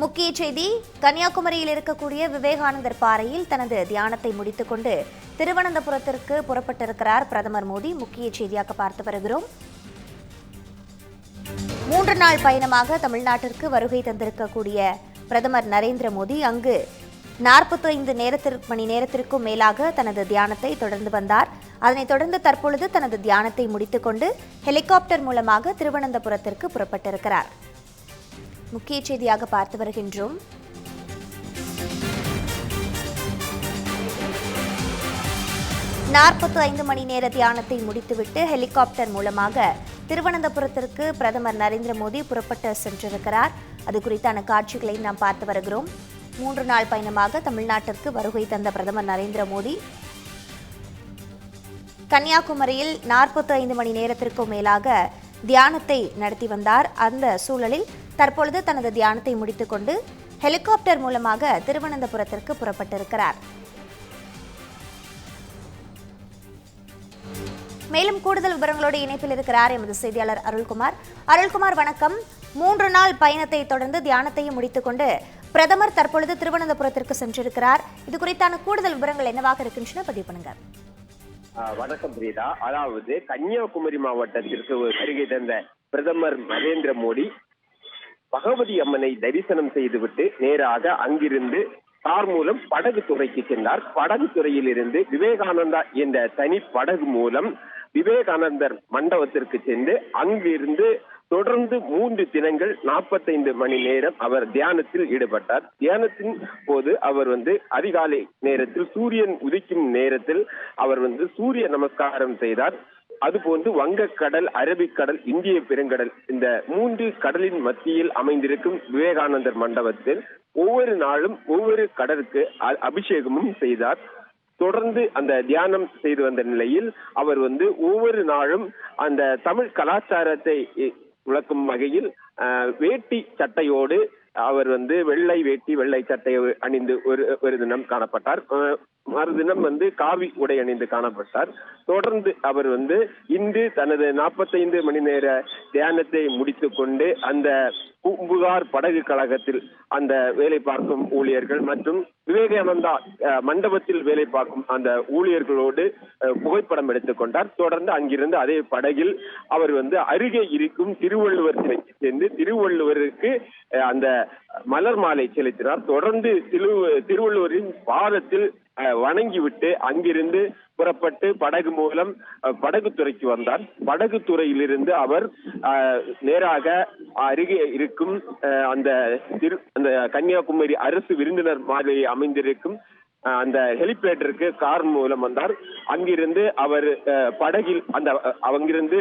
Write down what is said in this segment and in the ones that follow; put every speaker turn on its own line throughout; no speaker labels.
முக்கிய செய்தி கன்னியாகுமரியில் இருக்கக்கூடிய விவேகானந்தர் பாறையில் தனது தியானத்தை முடித்துக்கொண்டு திருவனந்தபுரத்திற்கு புறப்பட்டிருக்கிறார் பிரதமர் மோடி. முக்கிய செய்தியாக பார்த்து வருகிறோம். மூன்று நாள் பயணமாக தமிழ்நாட்டிற்கு வருகை தந்திருக்கக்கூடிய பிரதமர் நரேந்திர மோடி அங்கு நாற்பத்தைந்து நேரத்திற்கு மணி நேரத்திற்கும் மேலாக தனது தியானத்தை தொடர்ந்து வந்தார். அதனைத் தொடர்ந்து தற்பொழுது தனது தியானத்தை முடித்துக்கொண்டு ஹெலிகாப்டர் மூலமாக திருவனந்தபுரத்திற்கு புறப்பட்டிருக்கிறார். முக்கிய செய்தியாக பார்த்து வருகின்றோம். நாற்பத்தி ஐந்து மணி நேர தியானத்தை முடித்துவிட்டு ஹெலிகாப்டர் மூலமாக திருவனந்தபுரத்திற்கு பிரதமர் நரேந்திர மோடி புறப்பட்டு சென்றிருக்கிறார். அது குறித்தான காட்சிகளை நாம் பார்த்து வருகிறோம். மூன்று நாள் பயணமாக தமிழ்நாட்டிற்கு வருகை தந்த பிரதமர் நரேந்திர மோடி. கன்னியாகுமரியில் நாற்பத்தி ஐந்து மணி நேரத்திற்கும் மேலாக தியானத்தை நடத்தி வந்தார். அந்த சூழலில் தற்பொழுது தனது தியானத்தை முடித்துக்கொண்டு ஹெலிகாப்டர் மூலமாக திருவனந்தபுரத்திற்கு புறப்பட்டிருக்கிறார். மேலும் கூடுதல் விவரங்களோடு இணைப்பில் இருக்கிறார் எமது செய்தியாளர் அருள்குமார். அருள்குமார் வணக்கம். மூன்று நாள் பயணத்தை தொடர்ந்து தியானத்தையும் முடித்துக்கொண்டு பிரதமர் தற்பொழுது திருவனந்தபுரத்திற்கு சென்றிருக்கிறார். இது குறித்தான கூடுதல் விவரங்கள் என்னவாக இருக்கின்றன பதிவு பண்ணுங்க
வணக்கம் பிரீதா அதாவது கன்னியாகுமரி மாவட்டத்திற்கு வருகை தந்த பிரதமர் நரேந்திர மோடி பகவதி அம்மனை தரிசனம் செய்துவிட்டு நேராக அங்கிருந்து கார் மூலம் படகு துறைக்கு சென்றார். படகு துறையில் இருந்து விவேகானந்தா என்ற தனி படகு மூலம் விவேகானந்தர் மண்டபத்திற்கு சென்று அங்கிருந்து தொடர்ந்து மூன்று தினங்கள் நாற்பத்தைந்து மணி நேரம் அவர் தியானத்தில் ஈடுபட்டார். தியானத்தின் போது அவர் வந்து அதிகாலை நேரத்தில் சூரியன் உதிக்கும் நேரத்தில் அவர் வந்து சூரிய நமஸ்காரம் செய்தார். அதுபோன்று வங்கக்கடல் அரபிக்கடல் இந்திய பெருங்கடல் இந்த மூன்று கடலின் மத்தியில் அமைந்திருக்கும் விவேகானந்தர் மண்டபத்தில் ஒவ்வொரு நாளும் ஒவ்வொரு கடலுக்கு அ- அபிஷேகமும் செய்தார். தொடர்ந்து அந்த தியானம் செய்து வந்த நிலையில் அவர் வந்து ஒவ்வொரு நாளும் அந்த தமிழ் கலாச்சாரத்தை விளக்கும் வகையில் அஹ், வேட்டி சட்டையோடு அவர் வந்து வெள்ளை வேட்டி வெள்ளை சட்டை அணிந்து ஒரு ஒரு தினம் காணப்பட்டார். மறுதினம் வந்து காவி உடை அணிந்து காணப்பட்டார். தொடர்ந்து அவர் வந்து இன்று தனது நாற்பத்தைந்து மணி நேர தியானத்தை முடித்துக்கொண்டு அந்த பூம்புகார் படகு கழகத்தில் அந்த வேலை பார்க்கும் ஊழியர்கள் மற்றும் விவேகானந்தா மண்டபத்தில் வேலை பார்க்கும் அந்த ஊழியர்களோடு புகைப்படம் எடுத்துக்கொண்டார் தொடர்ந்து அங்கிருந்து அதே படகில் அவர் வந்து அருகே இருக்கும் திருவள்ளுவர் சிலைக்கு சென்று திருவள்ளுவருக்கு அந்த மலர் மாலை செலுத்தினார். தொடர்ந்து திரு திருவள்ளுவரின் பாதத்தில் வணங்கிவிட்டு அங்கிருந்து புறப்பட்டு படகு மூலம் படகு படகுத்துறைக்கு வந்தார் படகுத்துறையிலிருந்து அவர் நேராக அருகே இருக்கும் அந்த திரு அந்த கன்னியாகுமரி அரசு விருந்தினர் மாளிகை அமைந்திருக்கும் அந்த ஹெலிபேட்டருக்கு கார் மூலம் வந்தார். அங்கிருந்து அவர் படகில் அந்த அங்கிருந்து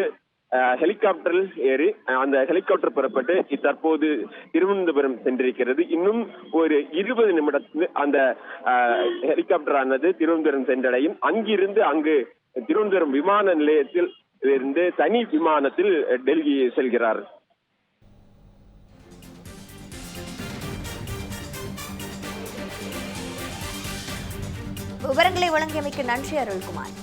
ஹெலிகாப்டரில் ஏறி அந்த ஹெலிகாப்டர் புறப்பட்டு தற்போது திருவனந்தபுரம் சென்றிருக்கிறது. இன்னும் ஒரு இருபது நிமிடத்தில் அந்த ஹெலிகாப்டரானது திருவனந்தபுரம் சென்றடையும். அங்கிருந்து அங்கு திருவனந்தபுரம் விமான நிலையத்தில் இருந்து தனி விமானத்தில் டெல்லி செல்கிறார்.
விவரங்களை வழங்கியமைக்கு நன்றி அருள்குமார்